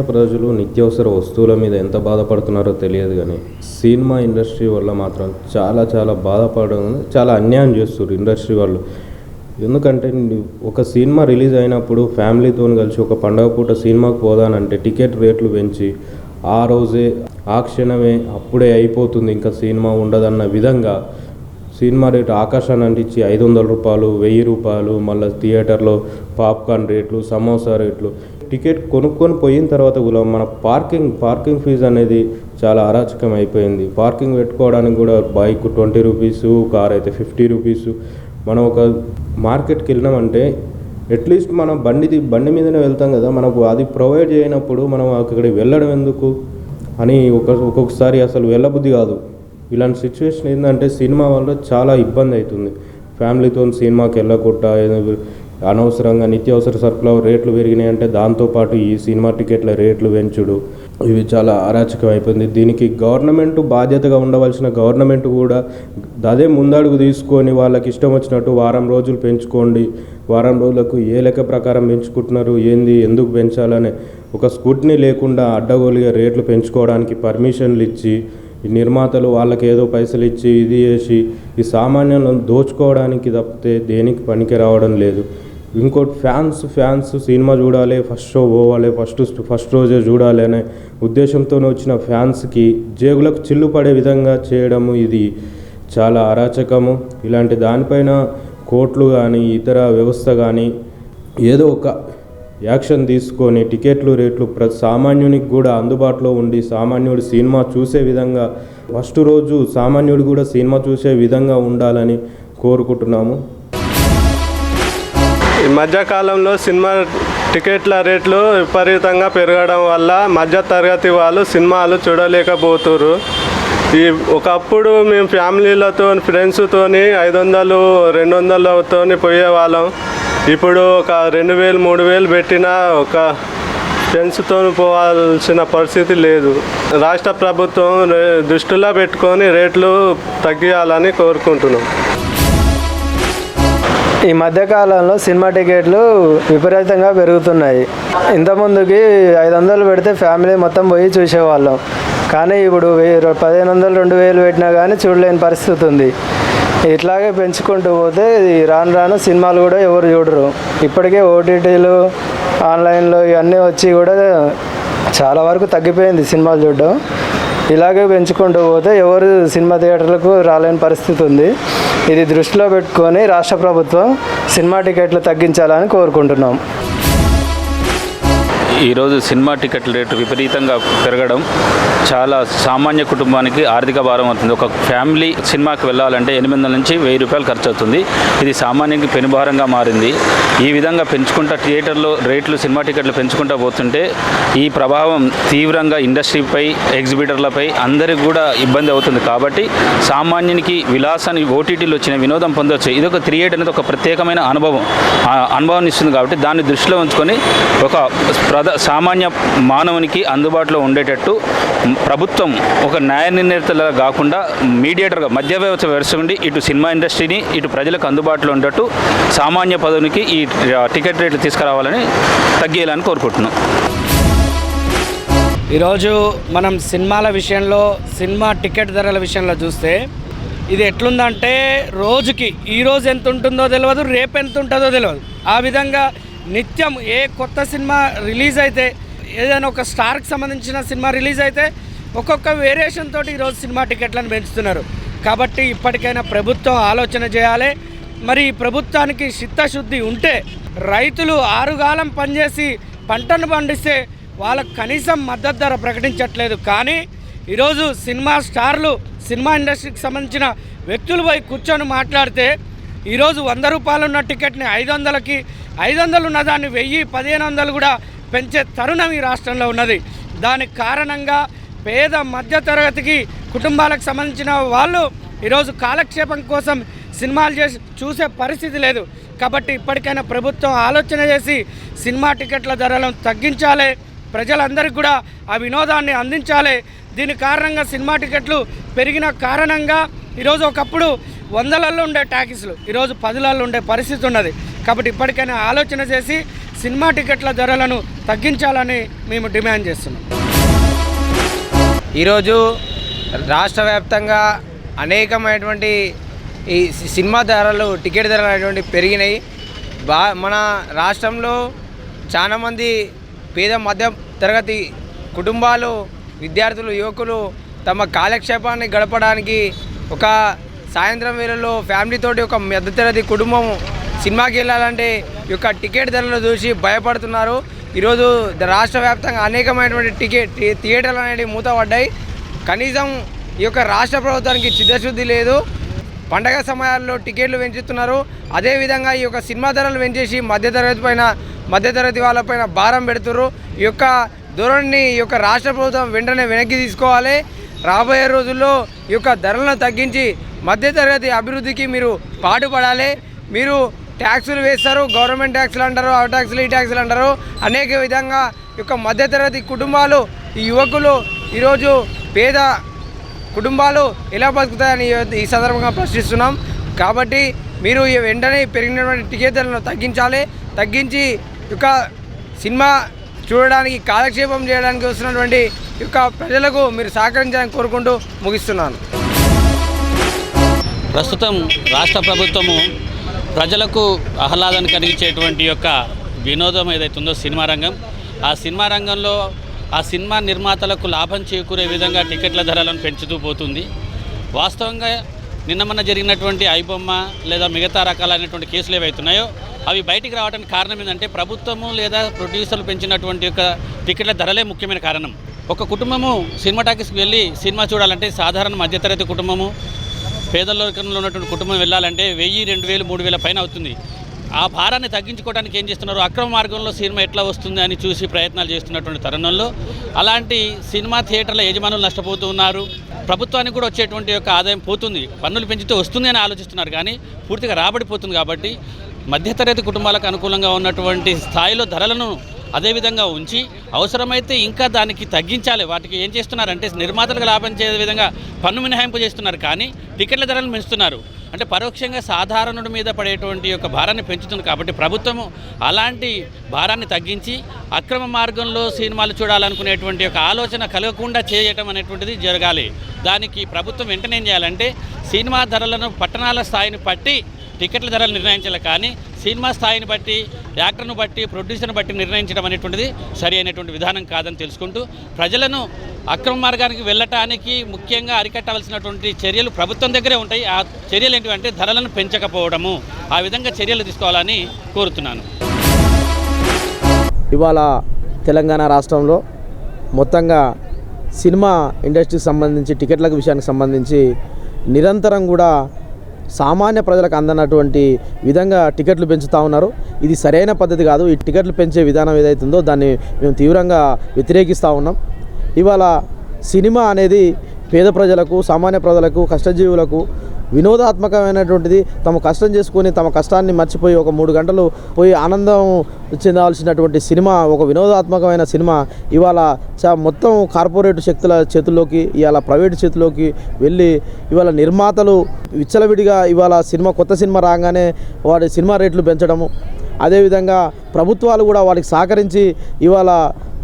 సామాన్య ప్రజలు నిత్యావసర వస్తువుల మీద ఎంత బాధపడుతున్నారో తెలియదు కానీ సినిమా ఇండస్ట్రీ వల్ల మాత్రం చాలా చాలా బాధపడడం చాలా అన్యాయం చేస్తారు ఇండస్ట్రీ వాళ్ళు. ఎందుకంటే ఒక సినిమా రిలీజ్ అయినప్పుడు ఫ్యామిలీతో కలిసి ఒక పండగ పూట సినిమాకి పోదానంటే టికెట్ రేట్లు పెంచి ఆ రోజే ఆ క్షణమే అప్పుడే అయిపోతుంది ఇంకా సినిమా ఉండదన్న విధంగా సినిమా రేటు ఆకాశాన్ని అంటించి ఐదు వందల రూపాయలు వెయ్యి రూపాయలు మళ్ళీ థియేటర్లో పాప్కార్న్ రేట్లు సమోసా రేట్లు టికెట్ కొనుక్కొని పోయిన తర్వాత కూడా మన పార్కింగ్ పార్కింగ్ ఫీజు అనేది చాలా అరాచకం అయిపోయింది. పార్కింగ్ పెట్టుకోవడానికి కూడా బైక్ ట్వంటీ రూపీసు కార్ అయితే ఫిఫ్టీ రూపీసు. మనం ఒక మార్కెట్కి వెళ్ళినామంటే అట్లీస్ట్ మనం బండిది బండి మీదనే వెళ్తాం కదా. మనకు అది ప్రొవైడ్ చేయనప్పుడు మనం అక్కడికి వెళ్ళడం ఎందుకు అని ఒక ఒక్కొక్కసారి అసలు వెళ్ళబుద్ధి కాదు. ఇలాంటి సిచ్యువేషన్ ఏంటంటే సినిమా వల్ల చాలా ఇబ్బంది అవుతుంది. ఫ్యామిలీతో సినిమాకి వెళ్ళకుండా అనవసరంగా నిత్యావసర సరుకుల రేట్లు పెరిగినాయి అంటే దాంతోపాటు ఈ సినిమా టికెట్ల రేట్లు పెంచుడు. ఇవి చాలా అరాచకం అయిపోయింది. దీనికి గవర్నమెంట్ బాధ్యతగా ఉండవలసిన గవర్నమెంట్ కూడా అదే ముందడుగు తీసుకొని వాళ్ళకి ఇష్టం వచ్చినట్టు వారం రోజులు పెంచుకోండి. వారం రోజులకు ఏ లెక్క ప్రకారం పెంచుకుంటున్నారు? ఏంది? ఎందుకు పెంచాలనే ఒక స్కూట్ని లేకుండా అడ్డగోలుగా రేట్లు పెంచుకోవడానికి పర్మిషన్లు ఇచ్చి ఈ నిర్మాతలు వాళ్ళకి ఏదో పైసలు ఇచ్చి ఇది చేసి ఈ సామాన్యులను దోచుకోవడానికి తప్పితే దేనికి పనికి రావడం లేదు. ఇంకోటి ఫ్యాన్స్ ఫ్యాన్స్ సినిమా చూడాలి ఫస్ట్ షో పోవాలి ఫస్ట్ ఫస్ట్ రోజే చూడాలి అనే ఉద్దేశంతో వచ్చిన ఫ్యాన్స్కి జేబులకు చిల్లు పడే విధంగా చేయడము ఇది చాలా అరాచకము. ఇలాంటి దానిపైన కోర్టులు కానీ ఇతర వ్యవస్థ కానీ ఏదో ఒక యాక్షన్ తీసుకొని టికెట్లు రేట్లు ప్ర సామాన్యునికి కూడా అందుబాటులో ఉండి సామాన్యుడు సినిమా చూసే విధంగా ఫస్ట్ రోజు సామాన్యుడు కూడా సినిమా చూసే విధంగా ఉండాలని కోరుకుంటున్నాము. ఈ మధ్యకాలంలో సినిమా టికెట్ల రేట్లు విపరీతంగా పెరగడం వల్ల మధ్య తరగతి వాళ్ళు సినిమాలు చూడలేకపోతున్నారు ఈ ఒకప్పుడు మేము ఫ్యామిలీలతో ఫ్రెండ్స్తోని ఐదు వందలు రెండు వందలతో పోయేవాళ్ళం. ఇప్పుడు ఒక రెండు వేలు మూడు వేలు పెట్టిన ఒక ఫ్రెండ్స్తో పోవాల్సిన పరిస్థితి లేదు. రాష్ట్ర ప్రభుత్వం దృష్టిలో పెట్టుకొని రేట్లు తగ్గియాలని కోరుకుంటున్నాం. ఈ మధ్యకాలంలో సినిమా టికెట్లు విపరీతంగా పెరుగుతున్నాయి. ఇంతకుముందుకి ఐదు వందలు పెడితే ఫ్యామిలీ మొత్తం పోయి చూసేవాళ్ళం. కానీ ఇప్పుడు వెయ్యి పదిహేను వందలు రెండు వేలు పెట్టినా కానీ చూడలేని పరిస్థితి ఉంది. ఇట్లాగే పెంచుకుంటూ పోతే రాను రాను సినిమాలు కూడా ఎవరు చూడరు. ఇప్పటికే ఓటీటీలు ఆన్లైన్లో ఇవన్నీ వచ్చి కూడా చాలా వరకు తగ్గిపోయింది సినిమాలు చూడడం. ఇలాగే పెంచుకుంటూ పోతే ఎవరు సినిమా థియేటర్లకు రాలేని పరిస్థితి ఉంది. ఇది దృష్టిలో పెట్టుకొని రాష్ట్ర ప్రభుత్వం సినిమా టికెట్లు తగ్గించాలని కోరుకుంటున్నాం. ఈరోజు సినిమా టికెట్ల రేటు విపరీతంగా పెరగడం చాలా సామాన్య కుటుంబానికి ఆర్థిక భారం అవుతుంది. ఒక ఫ్యామిలీ సినిమాకి వెళ్ళాలంటే ఎనిమిది వందల నుంచి వెయ్యి రూపాయలు ఖర్చు అవుతుంది ఇది సామాన్యానికి పెనుభారంగా మారింది. ఈ విధంగా పెంచుకుంటా థియేటర్లో రేట్లు సినిమా టికెట్లు పెంచుకుంటా పోతుంటే ఈ ప్రభావం తీవ్రంగా ఇండస్ట్రీపై ఎగ్జిబిటర్లపై అందరికి కూడా ఇబ్బంది అవుతుంది. కాబట్టి సామాన్యునికి విలాసాన్ని ఓటీటీలు వచ్చిన వినోదం పొందవచ్చు ఇది ఒక థియేటర్ అనేది ఒక ప్రత్యేకమైన అనుభవం. అనుభవాన్ని ఇస్తుంది కాబట్టి దాన్ని దృష్టిలో ఉంచుకొని ఒక ప్రధ సామాన్య మానవునికి అందుబాటులో ఉండేటట్టు ప్రభుత్వం ఒక న్యాయ నిర్ణేతలుగా కాకుండా మీడియేటర్గా మధ్య వ్యవస్థ వ్యవస్థ ఉండి ఇటు సినిమా ఇండస్ట్రీని ఇటు ప్రజలకు అందుబాటులో ఉండేట్టు సామాన్య పదవికి ఈ టికెట్ రేట్లు తీసుకురావాలని తగ్గేయాలని కోరుకుంటున్నాం. ఈరోజు మనం సినిమాల విషయంలో సినిమా టికెట్ ధరల విషయంలో చూస్తే ఇది ఎట్లుందంటే రోజుకి ఈ రోజు ఎంత ఉంటుందో తెలియదు రేపు ఎంత ఉంటుందో తెలియదు ఆ విధంగా నిత్యం ఏ కొత్త సినిమా రిలీజ్ అయితే ఏదైనా ఒక స్టార్కి సంబంధించిన సినిమా రిలీజ్ అయితే ఒక్కొక్క వేరియేషన్ తోటి ఈరోజు సినిమా టికెట్లను పెంచుతున్నారు. కాబట్టి ఇప్పటికైనా ప్రభుత్వం ఆలోచన చేయాలి. మరి ఈ ప్రభుత్వానికి చిత్తశుద్ధి ఉంటే రైతులు ఆరుగాలం పనిచేసి పంటను పండిస్తే వాళ్ళకు కనీసం మద్దతు ధర ప్రకటించట్లేదు. కానీ ఈరోజు సినిమా స్టార్లు సినిమా ఇండస్ట్రీకి సంబంధించిన వ్యక్తులు పోయి కూర్చొని మాట్లాడితే ఈరోజు వంద రూపాయలు ఉన్న టికెట్ని ఐదు వందలకి ఐదు వందలు ఉన్న దాన్ని వెయ్యి పదిహేను వందలు కూడా పెంచే తరుణం ఈ రాష్ట్రంలో ఉన్నది. దానికి కారణంగా పేద మధ్యతరగతికి కుటుంబాలకు సంబంధించిన వాళ్ళు ఈరోజు కాలక్షేపం కోసం సినిమాలు చేసి చూసే పరిస్థితి లేదు. కాబట్టి ఇప్పటికైనా ప్రభుత్వం ఆలోచన చేసి సినిమా టికెట్ల ధరలను తగ్గించాలి. ప్రజలందరికీ కూడా ఆ వినోదాన్ని అందించాలి. దీని కారణంగా సినిమా టికెట్లు పెరిగిన కారణంగా ఈరోజు ఒకప్పుడు వందలలో ఉండే ట్యాక్సీలు ఈరోజు పదులలో ఉండే పరిస్థితి ఉన్నది. కాబట్టి ఇప్పటికైనా ఆలోచన చేసి సినిమా టికెట్ల ధరలను తగ్గించాలని మేము డిమాండ్ చేస్తున్నాం. ఈరోజు రాష్ట్ర వ్యాప్తంగా అనేకమైనటువంటి ఈ సినిమా ధరలు టికెట్ ధరలు అనేటువంటి పెరిగినాయి. బా మన రాష్ట్రంలో చాలామంది పేద మధ్య తరగతి కుటుంబాలు విద్యార్థులు యువకులు తమ కాలక్షేపాన్ని గడపడానికి ఒక సాయంత్రం వేళల్లో ఫ్యామిలీతోటి ఒక మధ్యతరగతి కుటుంబం సినిమాకి వెళ్ళాలంటే ఈ యొక్క టికెట్ ధరలు చూసి భయపడుతున్నారు. ఈరోజు రాష్ట్ర వ్యాప్తంగా అనేకమైనటువంటి టికెట్ థియేటర్లు అనేవి మూతపడ్డాయి. కనీసం ఈ యొక్క రాష్ట్ర ప్రభుత్వానికి చిత్తశుద్ధి లేదు. పండగ సమయాల్లో టికెట్లు పెంచుతున్నారు. అదేవిధంగా ఈ యొక్క సినిమా ధరలు పెంచేసి మధ్యతరగతి పైన మధ్యతరగతి వాళ్ళపైన భారం పెడుతున్నారు ఈ యొక్క ధోరణిని ఈ యొక్క రాష్ట్ర ప్రభుత్వం వెంటనే వెనక్కి తీసుకోవాలి. రాబోయే రోజుల్లో ఈ యొక్క ధరలను తగ్గించి మధ్యతరగతి అభివృద్ధికి మీరు పాటుపడాలి. మీరు ట్యాక్సులు వేస్తారు గవర్నమెంట్ ట్యాక్సులు అంటారు ఆ ట్యాక్సులు ఈ ట్యాక్సులు అంటారు. అనేక విధంగా ఈ యొక్క మధ్యతరగతి కుటుంబాలు ఈ యువకులు ఈరోజు పేద కుటుంబాలు ఎలా బతుకుతాయని ఈ- సందర్భంగా ప్రశ్నిస్తున్నాం. కాబట్టి మీరు ఈ వెంటనే పెరిగినటువంటి టికెట్లను తగ్గించాలి. తగ్గించి యొక్క సినిమా చూడడానికి కాలక్షేపం చేయడానికి వస్తున్నటువంటి యొక్క ప్రజలకు మీరు సహకరించాలని కోరుకుంటూ ముగిస్తున్నాను. ప్రస్తుతం రాష్ట్ర ప్రభుత్వము ప్రజలకు ఆహ్లాదాన్ని కలిగించేటువంటి యొక్క వినోదం ఏదైతుందో సినిమా రంగం. ఆ సినిమా రంగంలో ఆ సినిమా నిర్మాతలకు లాభం చేకూరే విధంగా టికెట్ల ధరలను పెంచుతూ పోతుంది. వాస్తవంగా నిన్న మొన్న జరిగినటువంటి ఐబొమ్మ లేదా మిగతా రకాలైనటువంటి కేసులు ఏవైతున్నాయో అవి బయటికి రావడానికి కారణం ఏంటంటే ప్రభుత్వము లేదా ప్రొడ్యూసర్లు పెంచినటువంటి యొక్క టికెట్ల ధరలే ముఖ్యమైన కారణం. ఒక కుటుంబము సినిమా టాకీస్కి వెళ్ళి సినిమా చూడాలంటే సాధారణ మధ్యతరగతి కుటుంబము పేదలోకంలో ఉన్నటువంటి కుటుంబం వెళ్ళాలంటే వెయ్యి రెండు వేలు మూడు వేల పైన అవుతుంది. ఆ భారాన్ని తగ్గించుకోవడానికి ఏం చేస్తున్నారు? అక్రమ మార్గంలో సినిమా ఎట్లా వస్తుంది అని చూసి ప్రయత్నాలు చేస్తున్నటువంటి తరుణంలో అలాంటి సినిమా థియేటర్ల యజమానులు నష్టపోతూ ఉన్నారు. ప్రభుత్వానికి కూడా వచ్చేటువంటి యొక్క ఆదాయం పోతుంది. పన్నులు పెంచితే వస్తుంది అని ఆలోచిస్తున్నారు. కానీ పూర్తిగా రాబడిపోతుంది కాబట్టి మధ్యతరగతి కుటుంబాలకు అనుకూలంగా ఉన్నటువంటి స్థాయిలో ధరలను అదేవిధంగా ఉంచి అవసరమైతే ఇంకా దానికి తగ్గించాలి. వాటికి ఏం చేస్తున్నారంటే నిర్మాతలకు లాభం చేసే విధంగా పన్ను మినహాయింపు చేస్తున్నారు. కానీ టికెట్ల ధరలు పెంచుతున్నారు. అంటే పరోక్షంగా సాధారణుడి మీద పడేటువంటి యొక్క భారాన్ని పెంచుతుంది కాబట్టి ప్రభుత్వము అలాంటి భారాన్ని తగ్గించి అక్రమ మార్గంలో సినిమాలు చూడాలనుకునేటువంటి యొక్క ఆలోచన కలగకుండా చేయటం అనేటువంటిది జరగాలి. దానికి ప్రభుత్వం వెంటనే ఏం చేయాలంటే సినిమా ధరలను పట్టణాల స్థాయిని పట్టి టికెట్ల ధరలు నిర్ణయించాలి. కానీ సినిమా స్థాయిని బట్టి యాక్టర్ను బట్టి ప్రొడ్యూసర్ను బట్టి నిర్ణయించడం అనేటువంటిది సరి అయినటువంటి విధానం కాదని తెలుసుకుంటూ ప్రజలను అక్రమ మార్గానికి వెళ్ళటానికి ముఖ్యంగా అరికట్టవలసినటువంటి చర్యలు ప్రభుత్వం దగ్గరే ఉంటాయి. ఆ చర్యలు ఏంటివంటే ధరలను పెంచకపోవడము. ఆ విధంగా చర్యలు తీసుకోవాలని కోరుతున్నాను. ఇవాళ తెలంగాణ రాష్ట్రంలో మొత్తంగా సినిమా ఇండస్ట్రీకి సంబంధించి టికెట్లకు విషయానికి సంబంధించి నిరంతరం కూడా సామాన్య ప్రజలకు అందనటువంటి విధంగా టికెట్లు పెంచుతూ ఉన్నారు. ఇది సరైన పద్ధతి కాదు. ఈ టికెట్లు పెంచే విధానం ఏదైతుందో దాన్ని మేము తీవ్రంగా వ్యతిరేకిస్తూ ఉన్నాం. ఇవాళ సినిమా అనేది పేద ప్రజలకు సామాన్య ప్రజలకు కష్టజీవులకు వినోదాత్మకమైనటువంటిది. తమ కష్టం చేసుకొని తమ కష్టాన్ని మర్చిపోయి ఒక మూడు గంటలు పోయి ఆనందం చెందాల్సినటువంటి సినిమా ఒక వినోదాత్మకమైన సినిమా ఇవాళ చా మొత్తం కార్పొరేట్ శక్తుల చేతుల్లోకి ఇవాళ ప్రైవేట్ చేతిలోకి వెళ్ళి ఇవాళ నిర్మాతలు విచ్చలవిడిగా ఇవాళ సినిమా కొత్త సినిమా రాగానే వాడి సినిమా రేట్లు పెంచడము. అదేవిధంగా ప్రభుత్వాలు కూడా వారికి సహకరించి ఇవాళ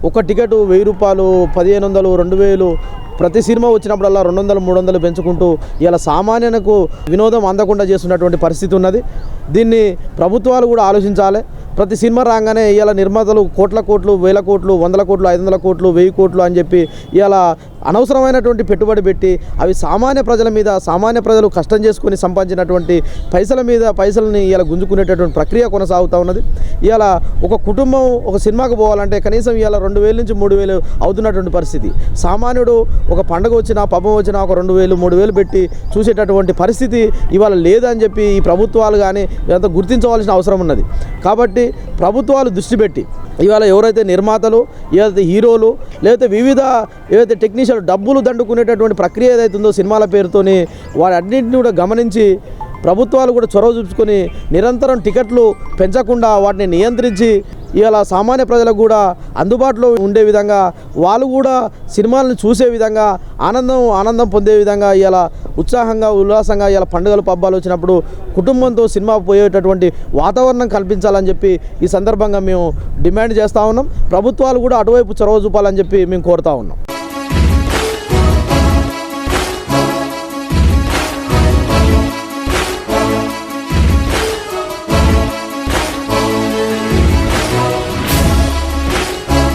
ఒక టికెట్ వెయ్యి రూపాయలు పదిహేను వందలు రెండు వేలు ప్రతి సినిమా వచ్చినప్పుడల్లా రెండు వందలు మూడు వందలు పెంచుకుంటూ ఇలా సామాన్యునికి వినోదం అందకుండా చేస్తున్నటువంటి పరిస్థితి ఉన్నది. దీన్ని ప్రభుత్వాలు కూడా ఆలోచించాలి. ప్రతి సినిమా రాగానే ఇవాళ నిర్మాతలు కోట్ల కోట్లు వేల కోట్లు వందల కోట్లు ఐదు వందల కోట్లు వెయ్యి కోట్లు అని చెప్పి ఇవాళ అనవసరమైనటువంటి పెట్టుబడి పెట్టి అవి సామాన్య ప్రజల మీద సామాన్య ప్రజలు కష్టం చేసుకొని సంపాదించినటువంటి పైసల మీద పైసలని ఇలా గుంజుకునేటటువంటి ప్రక్రియ కొనసాగుతూ ఉన్నది. ఇవాళ ఒక కుటుంబం ఒక సినిమాకు పోవాలంటే కనీసం ఇవాళ రెండు వేల నుంచి మూడు వేలు అవుతున్నటువంటి పరిస్థితి. సామాన్యుడు ఒక పండుగ వచ్చినా పబ్బం వచ్చినా ఒక రెండు వేలు మూడు వేలు పెట్టి చూసేటటువంటి పరిస్థితి ఇవాళ లేదని చెప్పి ఈ ప్రభుత్వాలు కానీ ఇదంతా గుర్తించవలసిన అవసరం ఉన్నది. కాబట్టి ప్రభుత్వాలు దృష్టి పెట్టి ఇవాళ ఎవరైతే నిర్మాతలు ఏదైతే హీరోలు లేకపోతే వివిధ ఏదైతే టెక్నీషియన్ డబ్బులు దండుకునేటటువంటి ప్రక్రియ ఏదైతే ఉందో సినిమాల పేరుతోని వాటన్నింటిని కూడా గమనించి ప్రభుత్వాలు కూడా చొరవ చూపుకొని నిరంతరం టికెట్లు పెంచకుండా వాటిని నియంత్రించి ఇలా సామాన్య ప్రజలకు కూడా అందుబాటులో ఉండే విధంగా వాళ్ళు కూడా సినిమాలను చూసే విధంగా ఆనందం ఆనందం పొందే విధంగా ఇలా ఉత్సాహంగా ఉల్లాసంగా ఇలా పండుగలు పబ్బాలు వచ్చినప్పుడు కుటుంబంతో సినిమా పోయేటటువంటి వాతావరణం కల్పించాలని చెప్పి ఈ సందర్భంగా మేము డిమాండ్ చేస్తూ ఉన్నాం. ప్రభుత్వాలు కూడా అటువైపు చొరవ చూపాలని చెప్పి మేము కోరుతా ఉన్నాం.